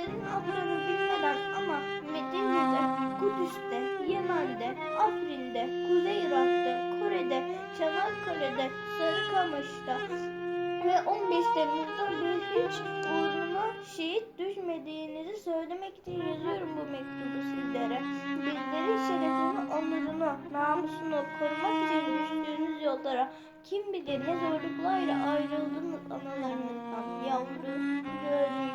Yahudilerin adlarını bilmeden ama Medine'de, Kudüs'te, Yemen'de, Afrin'de, Kuzey Irak'ta, Kore'de, Çanakkale'de, Sarıkamış'ta ve 15 Temmuz'da bir hiç uğruna şehit düşmediğinizi söylemek için yazıyorum bu mektubu sizlere. Bizlerin şerefini, onurunu, namusunu korumak için düştüğünüz yollara kim bilir ne zorluklarla ayrıldınız analarınızdan yavru, gözlü,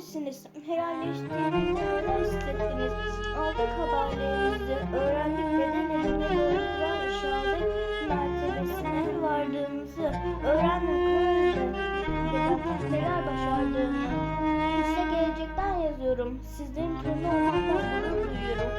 Misiniz? Helalleştiğinizde neler hissettiniz? Aldık haberlerinizi, öğrendik dedelerinde zorluklarla şehadet mertebesine vardığınızı, öğrendim kılıcı, neler başardığını. Size gelecekten yazıyorum. Sizlerin torunu olmaktan gurur duyuyorum.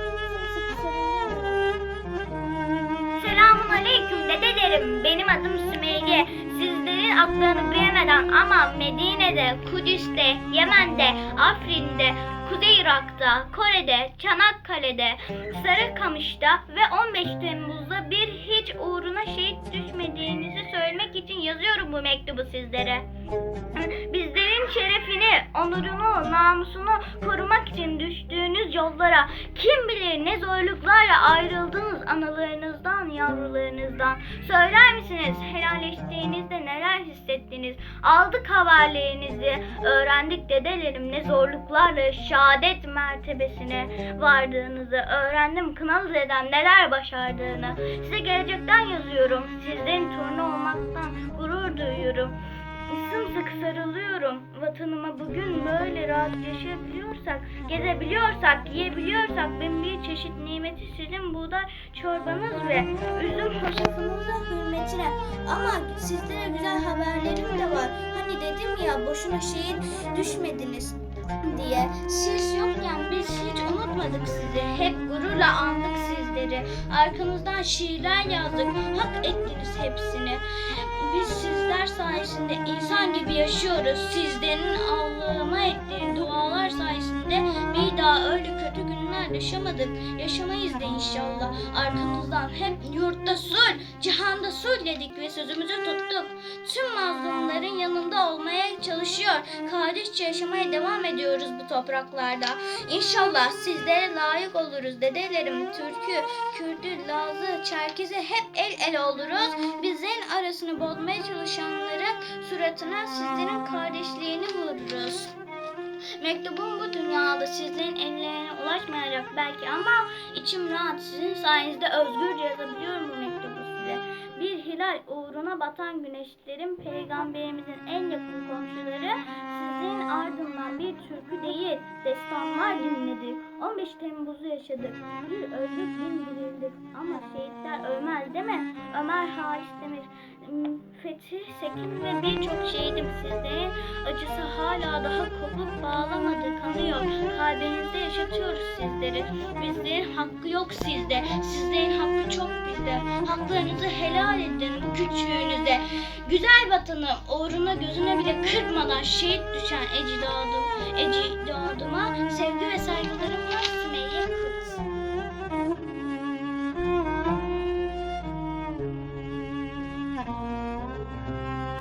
Selamun aleyküm dedelerim. Benim adım Sümeyye. Sizlerin adlarını bilemeden ama Medine'de, Kudüs'te, Yemen'de, Afrin'de, Kuzey Irak'ta, Kore'de, Çanakkale'de, Sarıkamış'ta ve 15 Temmuz'da bir hiç uğruna şehit düşmediğinizi söylemek için yazıyorum bu mektubu sizlere. Bizlerin şerefini, onurunu, namusunu korumak için düştüğünüz yollara kim bilir ne zorluklarla analarınızdan, yavrularınızdan. Söyler misiniz helalleştiğinizde neler hissettiniz? Aldık haberlerinizi, öğrendik dedelerim ne zorluklarla şehadet mertebesine vardığınızı, öğrendim kınalı dedem neler başardığını. Size gelecekten yazıyorum, sizlerin torunu olmaktan gurur duyuyorum. Sımsıkı sarılıyorum. Vatanıma bugün böyle rahat yaşayabiliyorsak, gezebiliyorsak, yiyebiliyorsak bin bir çeşit nimeti sizin buğday çorbanız ve üzüm hoşafınıza hürmetine. Ama sizlere güzel haberlerim de var. Hani dedim ya boşuna şehit düşmediniz diye. Siz yokken biz hiç unutmadık sizi. Hep gururla andık sizleri. Arkanızdan şiirler yazdık. Hak ettiniz hepsini. Biz sizler sayesinde insan gibi yaşıyoruz. Sizlerin Allah'ıma ettiği dualar sayesinde bir daha öyle kötü günler yaşamadık. Yaşamayız da inşallah. Arkamızdan hep yurtta sul, cihanda sul dedik ve sözümüzü tuttuk. Tüm mazlumların yanında çalışıyor. Kardeşçe yaşamaya devam ediyoruz bu topraklarda. İnşallah sizlere layık oluruz dedelerim. Türkü, Kürdü, Lazı, Çerkezi hep el ele oluruz. Bizlerin arasını bozmaya çalışanların suratına sizlerin kardeşliğini vururuz. Mektubum bu dünyada sizlerin ellerine ulaşmayacak belki ama içim rahat. Sizin sayenizde özgürce yazabiliyorum bu mektubu size. Bir hilal uğruna batan güneşlerin peygamberimizin en yakın komşuları sizin ardından bir türkü değil destanlar dinledik. 15 Temmuz'u yaşadık. Bir öldük bin dirildik. Ama şehitler ölmez değil mi? Ömer Halis Demir, m, Fethi Sekin ve birçok şehidim sizlerin acısı hala daha kopup bağlamadı kanıyor. Kalbinizde yaşatıyoruz sizleri. Bizlerin hakkı yok sizde. Sizlerin hakkı çok bizde. Haklarınızı helal edin küçüğünüze. Güzel vatanım uğruna gözüne bile kırpmadan şehit düşen ecdadım, ecdadıma sevgi ve saygılarımla